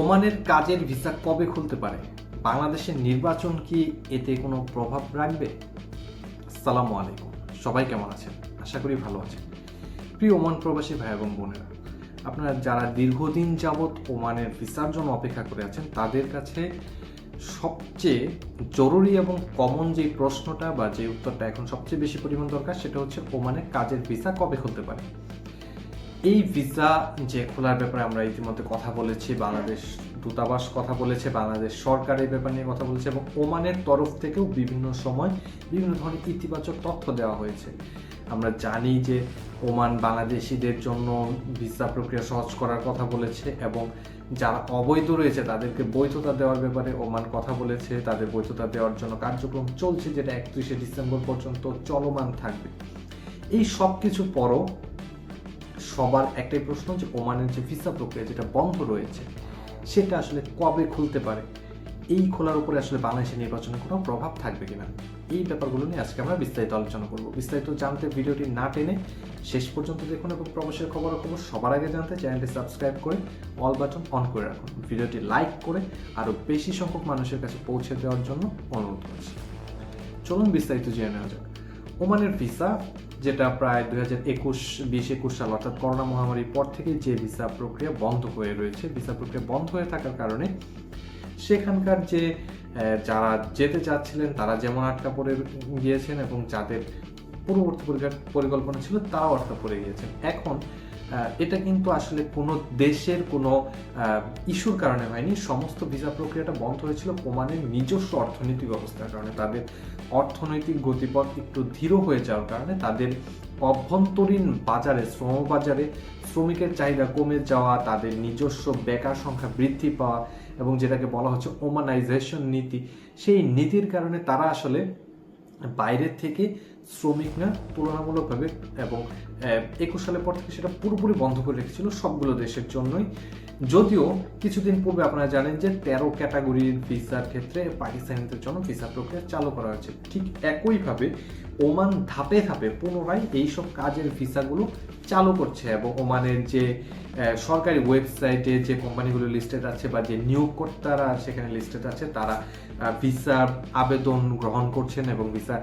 ওমানের কাজের ভিসা কবে খুলতে পারে? বাংলাদেশের নির্বাচন কি এতে কোনো প্রভাব রাখবে? আসসালামু আলাইকুম। সবাই কেমন আছেন? আশা করি ভালো আছেন। প্রিয় ওমান প্রবাসী ভাই এবং বোনেরা, আপনারা যারা দীর্ঘদিন যাবৎ ওমানের ভিসার জন্য অপেক্ষা করে আছেন, তাদের কাছে সবচেয়ে জরুরি এবং কমন যে প্রশ্নটা বা যে উত্তরটা এখন সবচেয়ে বেশি পরিমাণ দরকার, সেটা হচ্ছে ওমানের কাজের ভিসা কবে খুলতে পারে? এই ভিসা যে খোলার ব্যাপারে আমরা ইতিমধ্যে কথা বলেছি, বাংলাদেশ দূতাবাস কথা বলেছে, বাংলাদেশ সরকার এই ব্যাপার নিয়ে কথা বলেছে এবং ওমানের তরফ থেকেও বিভিন্ন সময় বিভিন্ন ধরনের ইতিবাচক তথ্য দেওয়া হয়েছে। আমরা জানি যে ওমান বাংলাদেশিদের জন্য ভিসা প্রক্রিয়া সহজ করার কথা বলেছে এবং যারা অবৈধ রয়েছে তাদেরকে বৈধতা দেওয়ার ব্যাপারে ওমান কথা বলেছে। তাদের বৈধতা দেওয়ার জন্য কার্যক্রম চলছে যেটা একত্রিশে ডিসেম্বর পর্যন্ত চলমান থাকবে। এই সব কিছু পরও সবার একটাই প্রশ্ন যে ওমানের যে ভিসা প্রক্রিয়া যেটা বন্ধ রয়েছে, সেটা আসলে কবে খুলতে পারে? এই খোলার উপরে আসলে বাংলাদেশের নির্বাচনে কোনো প্রভাব থাকবে কিনা? এই ব্যাপারগুলো নিয়ে আজকে আমরা বিস্তারিত আলোচনা করব। বিস্তারিত জানতে ভিডিওটি না টেনে শেষ পর্যন্ত দেখুন এবং প্রবাসের খবর খবর সবার আগে জানতে চ্যানেলটি সাবস্ক্রাইব করে অল বাটন অন করে রাখুন। ভিডিওটি লাইক করে আরও বেশি সংখ্যক মানুষের কাছে পৌঁছে দেওয়ার জন্য অনুরোধ করছি। চলুন বিস্তারিত জেনে নেওয়া যাক। ওমানের ভিসা যেটা প্রায় দুই হাজার একুশ, বিশ একুশ সাল অর্থাৎ করোনা মহামারীর পর থেকে যে ভিসা প্রক্রিয়া বন্ধ হয়ে রয়েছে, ভিসা প্রক্রিয়া বন্ধ হয়ে থাকার কারণে সেখানকার যে যারা যেতে চাচ্ছিলেন, তারা যেমন আটকা পড়ে গিয়েছেন এবং যাদের পূর্ববর্তী পরিকা- পরিকল্পনা ছিল, তারাও আটকা পড়ে গিয়েছেন। এখন এটা কিন্তু আসলে কোনো দেশের কোনো ইস্যুর কারণে হয়নি। সমস্ত ভিসা প্রক্রিয়াটা বন্ধ হয়েছিল ওমানের নিজস্ব অর্থনৈতিক অবস্থার কারণে। তাদের অর্থনৈতিক গতিপথ একটু ধীর হয়ে যাওয়ার কারণে তাদের অভ্যন্তরীণ বাজারে, শ্রম বাজারে শ্রমিকের চাহিদা কমে যাওয়া, তাদের নিজস্ব বেকার সংখ্যা বৃদ্ধি পাওয়া এবং যেটাকে বলা হচ্ছে ওমানাইজেশন নীতি, সেই নীতির কারণে তারা আসলে বাইরের থেকে শ্রমিক না তুলনামূলকভাবে এবং একুশ সালের পর থেকে সেটা পুরোপুরি বন্ধ করে রেখেছিল সবগুলো দেশের জন্যই। যদিও কিছুদিন পূর্বে আপনারা জানেন যে তেরো ক্যাটাগরির ভিসার ক্ষেত্রে পাকিস্তানিদের জন্য ভিসা প্রক্রিয়া চালু করা হয়েছে। ঠিক একইভাবে ওমান ধাপে ধাপে পুনরায় এইসব কাজের ভিসাগুলো চালু করছে এবং ওমানের যে সরকারি ওয়েবসাইটে যে কোম্পানিগুলো লিস্টেড আছে বা যে নিয়োগকর্তারা সেখানে লিস্টেড আছে, তারা ভিসা আবেদন গ্রহণ করছেন এবং ভিসা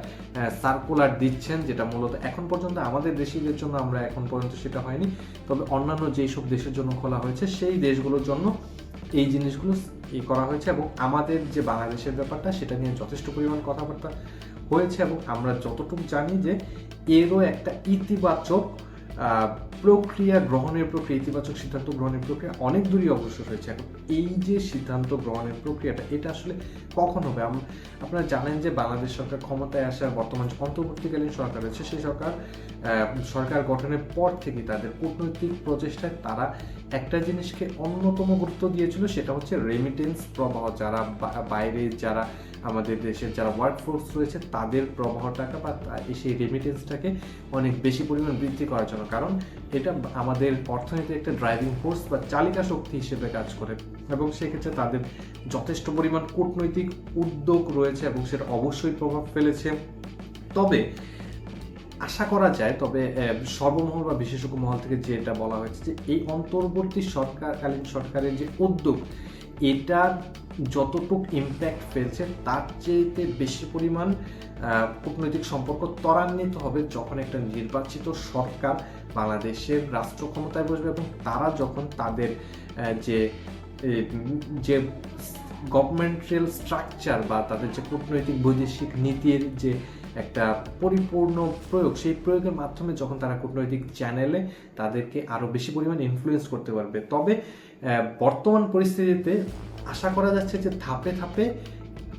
সার্কুলার দিচ্ছেন, যেটা মূলত এখন পর্যন্ত আমাদের দেশিদের জন্য আমরা এখন পর্যন্ত সেটা হয়নি। তবে অন্যান্য যেই সব দেশের জন্য খোলা হয়েছে, সেই দেশগুলোর জন্য এই জিনিসগুলো ই করা হয়েছে এবং আমাদের যে বাংলাদেশের ব্যাপারটা, সেটা নিয়ে যথেষ্ট পরিমাণ কথাবার্তা হয়েছে এবং আমরা যতটুকু জানি যে এরও একটা ইতিবাচক প্রক্রিয়া গ্রহণের প্রক্রিয়া, ইতিবাচক সিদ্ধান্ত গ্রহণের প্রক্রিয়া অনেক দূরই অগ্রসর হয়েছে। এখন এই যে সিদ্ধান্ত গ্রহণের প্রক্রিয়াটা, এটা আসলে কখন হবে? আপনারা জানেন যে বাংলাদেশ সরকার ক্ষমতায় আসার বর্তমান অন্তর্বর্তীকালীন সরকার রয়েছে, সেই সরকার সরকার গঠনের পর থেকে তাদের কূটনৈতিক প্রচেষ্টায় তারা একটা জিনিসকে অন্যতম গুরুত্ব দিয়েছিল সেটা হচ্ছে রেমিটেন্স প্রবাহ। যারা বাইরে যারা আমাদের দেশের যারা ওয়ার্ক ফোর্স রয়েছে, তাদের প্রবাহটাকে বা সেই রেমিটেন্সটাকে অনেক বেশি পরিমাণ বৃদ্ধি করার জন্য। কারণ এটা আমাদের অর্থনীতির একটা ড্রাইভিং ফোর্স বা চালিকা শক্তি হিসেবে কাজ করে এবং সেক্ষেত্রে তাদের যথেষ্ট পরিমাণ কূটনৈতিক উদ্যোগ রয়েছে এবং সেটা অবশ্যই প্রভাব ফেলেছে। তবে আশা করা যায়, তবে সর্বমহল বা বিশেষজ্ঞ মহল থেকে যেটা বলা হয়েছে যে, এই অন্তর্বর্তী সরকারকালীন সরকারের যে উদ্যোগ এটার যতটুকু ইম্প্যাক্ট ফেলছে তার চেয়েতে বেশি পরিমাণ কূটনৈতিক সম্পর্ক ত্বরান্বিত হবে যখন একটা নির্বাচিত সরকার বাংলাদেশের রাষ্ট্র ক্ষমতায় বসবে এবং তারা যখন তাদের যে যে গভর্নমেন্টাল স্ট্রাকচার বা তাদের যে কূটনৈতিক বৈদেশিক নীতির যে একটা পরিপূর্ণ প্রয়োগ। সেই প্রয়োগের মাধ্যমে যখন তারা কূটনৈতিক চ্যানেলে তাদেরকে আরও বেশি পরিমাণে ইনফ্লুয়েস করতে পারবে। তবে বর্তমান পরিস্থিতিতে আশা করা যাচ্ছে যে ধাপে ধাপে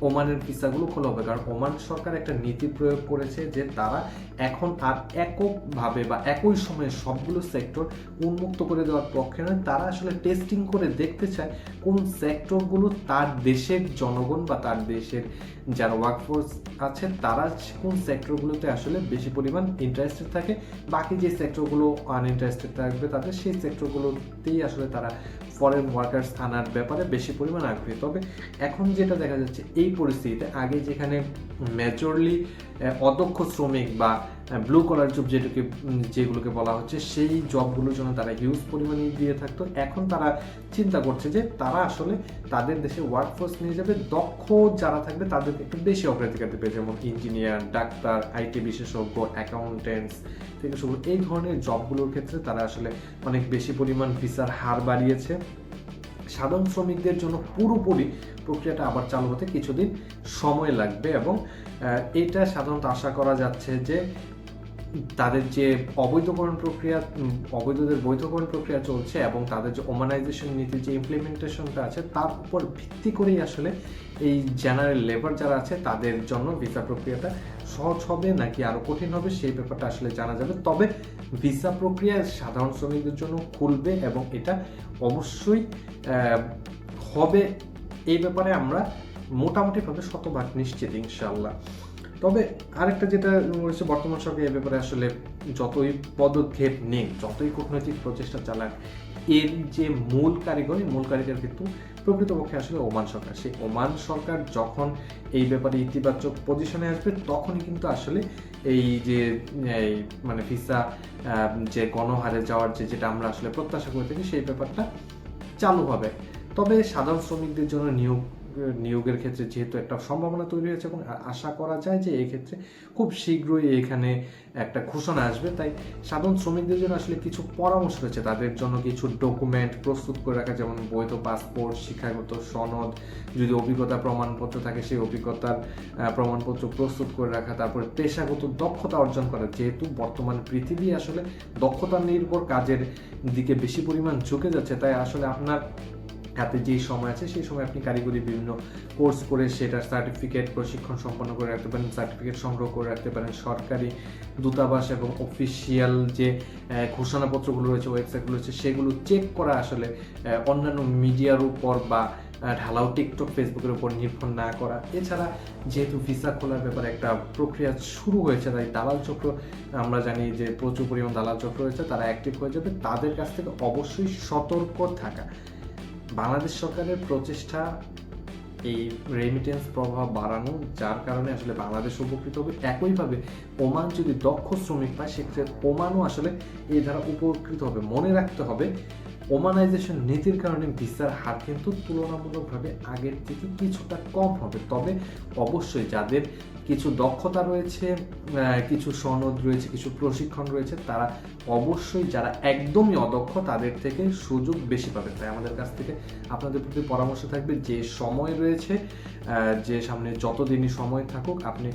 ওমানের ভিসাগুলো খোলা হবে। কারণ ওমান সরকার একটা নীতি প্রয়োগ করেছে যে তারা এখন আর এককভাবে বা একই সময়ে সবগুলো সেক্টর উন্মুক্ত করে দেওয়ার পক্ষে নয়। তারা আসলে টেস্টিং করে দেখতে চায় কোন সেক্টরগুলো তার দেশের জনগণ বা তার দেশের যারা ওয়ার্কফোর্স আছে, তারা কোন সেক্টরগুলোতে আসলে বেশি পরিমাণ ইন্টারেস্টেড থাকে। বাকি যে সেক্টরগুলো আনইন্টারেস্টেড থাকবে তাদের, সেই সেক্টরগুলোতেই আসলে তারা ফরেন ওয়ার্কার্স আনার ব্যাপারে বেশি পরিমাণ আগ্রহী। তবে এখন যেটা দেখা যাচ্ছে, এই পরিস্থিতিতে আগে যেখানে মেজরলি অদক্ষ শ্রমিক বা ব্লু কলার জব যেটাকে যেগুলোকে বলা হচ্ছে, সেই জবগুলোর জন্য তারা হিউজ পরিমাণে দিয়ে থাকতো। এখন তারা চিন্তা করছে যে তারা আসলে তাদের দেশে ওয়ার্কফোর্স নিয়ে যাবে, দক্ষ যারা থাকবে তাদেরকে একটু বেশি অগ্রাধিকার দেবে যেমন ইঞ্জিনিয়ার ডাক্তার আইটি বিশেষজ্ঞ অ্যাকাউন্টেন্টস থেকে শুরু এই ধরনের জবগুলোর ক্ষেত্রে তারা আসলে অনেক বেশি পরিমাণ ভিসার হার বাড়িয়েছে। সাধারণ শ্রমিকদের জন্য পুরোপুরি প্রক্রিয়াটা আবার চালু হতে কিছুদিন সময় লাগবে এবং এটা সাধারণত আশা করা যাচ্ছে যে তাদের যে অবৈধকরণ প্রক্রিয়া অবৈধদের বৈধকরণ প্রক্রিয়া চলছে এবং তাদের যে ওমানাইজেশন নীতির যে ইমপ্লিমেন্টেশনটা আছে, তার উপর ভিত্তি করেই আসলে এই জেনারেল লেবার যারা আছে, তাদের জন্য ভিসা প্রক্রিয়াটা সহজ হবে নাকি আরও কঠিন হবে, সেই ব্যাপারটা আসলে জানা যাবে। তবে ভিসা প্রক্রিয়া সাধারণ শ্রমিকদের জন্য খুলবে এবং এটা অবশ্যই হবে। এই ব্যাপারে আমরা মোটামুটিভাবে শতভাগ নিশ্চিত ইনশাল্লাহ তবে আরেকটা যেটা রয়েছে বর্তমান সরকার এ ব্যাপারে আসলে যতই পদক্ষেপ নেই যতই কূটনৈতিক প্রচেষ্টা চালাক, এর যে মূল কারিগর মূল কারিগর কিন্তু প্রকৃতপক্ষে আসলে ওমান সরকার। সেই ওমান সরকার যখন এই ব্যাপারে ইতিবাচক পজিশনে আসবে, তখনই কিন্তু আসলে এই যে, এই মানে ভিসা যে গণহারে যাওয়ার যে, যেটা আমরা আসলে প্রত্যাশা করে থাকি, সেই ব্যাপারটা চালু হবে। তবে সাধারণ শ্রমিকদের জন্য নিয়োগ নিয়োগের ক্ষেত্রে যেহেতু একটা সম্ভাবনা তৈরি হয়েছে এবং আশা করা যায় যে এই ক্ষেত্রে খুব শীঘ্রই এখানে একটা ঘোষণা আসবে। তাই সাধারণ শ্রমিকদের জন্য আসলে কিছু পরামর্শ রয়েছে। তাদের জন্য কিছু ডকুমেন্ট প্রস্তুত করে রাখা, যেমন বৈধ পাসপোর্ট শিক্ষাগত সনদ, যদি অভিজ্ঞতা প্রমাণপত্র থাকে সেই অভিজ্ঞতার প্রমাণপত্র প্রস্তুত করে রাখা, তারপরে পেশাগত দক্ষতা অর্জন করা। যেহেতু বর্তমান পৃথিবী আসলে দক্ষতা নির্ভর কাজের দিকে বেশি পরিমাণ ঝুঁকে যাচ্ছে, তাই আসলে আপনার হাতে যেই সময় আছে, সেই সময় আপনি কারিগরি বিভিন্ন কোর্স করে সেটার সার্টিফিকেট প্রশিক্ষণ সম্পন্ন করে রাখতে পারেন সার্টিফিকেট সংগ্রহ করে রাখতে পারেন। সরকারি দূতাবাস এবং অফিসিয়াল যে ঘোষণাপত্রগুলো রয়েছে ওয়েবসাইটগুলো রয়েছে, সেগুলো চেক করা আসলে অন্যান্য মিডিয়ার উপর বা ঢালাও টিকটক ফেসবুকের উপর নির্ভর না করা। এছাড়া যেহেতু ভিসা খোলার ব্যাপারে একটা প্রক্রিয়া শুরু হয়েছে, তাই দালাল চক্র, আমরা জানি যে প্রচুর পরিমাণ দালাল চক্র রয়েছে, তারা অ্যাক্টিভ হয়ে যাবে। তাদের কাছ থেকে অবশ্যই সতর্ক থাকা। বাংলাদেশ সরকারের প্রচেষ্টা এই রেমিটেন্স প্রভাব বাড়ানো, যার কারণে আসলে বাংলাদেশ উপকৃত হবে। একইভাবে ওমান যদি দক্ষ শ্রমিক পায়, সেক্ষেত্রে ওমানও আসলে এই দ্বারা উপকৃত হবে। মনে রাখতে হবে ওমানাইজেশন নীতির কারণে ভিসার হার কিন্তু তুলনামূলকভাবে আগের থেকে কিছুটা কম হবে। তবে অবশ্যই যাদের কিছু দক্ষতা রয়েছে কিছু সনদ রয়েছে, কিছু প্রশিক্ষণ রয়েছে, তারা অবশ্যই যারা একদমই অদক্ষ, তাদের থেকে সুযোগ বেশি পাবে। তাই আমাদের কাছ থেকে আপনাদের প্রতি পরামর্শ থাকবে যে সময় রয়েছে যে সামনে যতদিনই সময় থাকুক, আপনি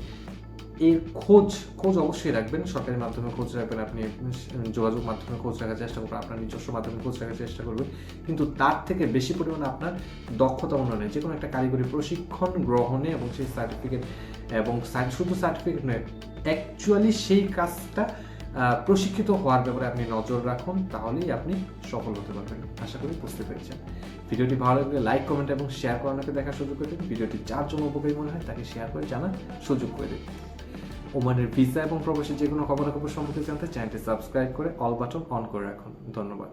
এর খোঁজ খোঁজ অবশ্যই রাখবেন। সরকারি মাধ্যমে খোঁজ রাখবেন, আপনি যোগাযোগ মাধ্যমে খোঁজ রাখার চেষ্টা করবেন, আপনার নিজস্ব মাধ্যমে খোঁজ রাখার চেষ্টা করবেন। কিন্তু তার থেকে বেশি পরিমাণে আপনার দক্ষতা উন্নয়নে যে কোনো একটা কারিগরি প্রশিক্ষণ গ্রহণে এবং সেই সার্টিফিকেট এবং শুধু সার্টিফিকেট নয় অ্যাকচুয়ালি সেই কাজটা প্রশিক্ষিত হওয়ার ব্যাপারে আপনি নজর রাখুন, তাহলেই আপনি সফল হতে পারবেন। আশা করি বুঝতে পেরেছেন। ভিডিওটি ভালো লাগলে লাইক কমেন্ট এবং শেয়ার করানোকে দেখার সুযোগ করে দিন। ভিডিওটি যার জন্য উপকারী মনে হয়, তাকে শেয়ার করে জানার সুযোগ করে দিন। ওমানের ভিসা এবং প্রবাসী যে কোনো খবরাখবর সম্পর্কে জানতে চ্যানেলটি সাবস্ক্রাইব করে অল বাটন অন করে রাখুন। ধন্যবাদ।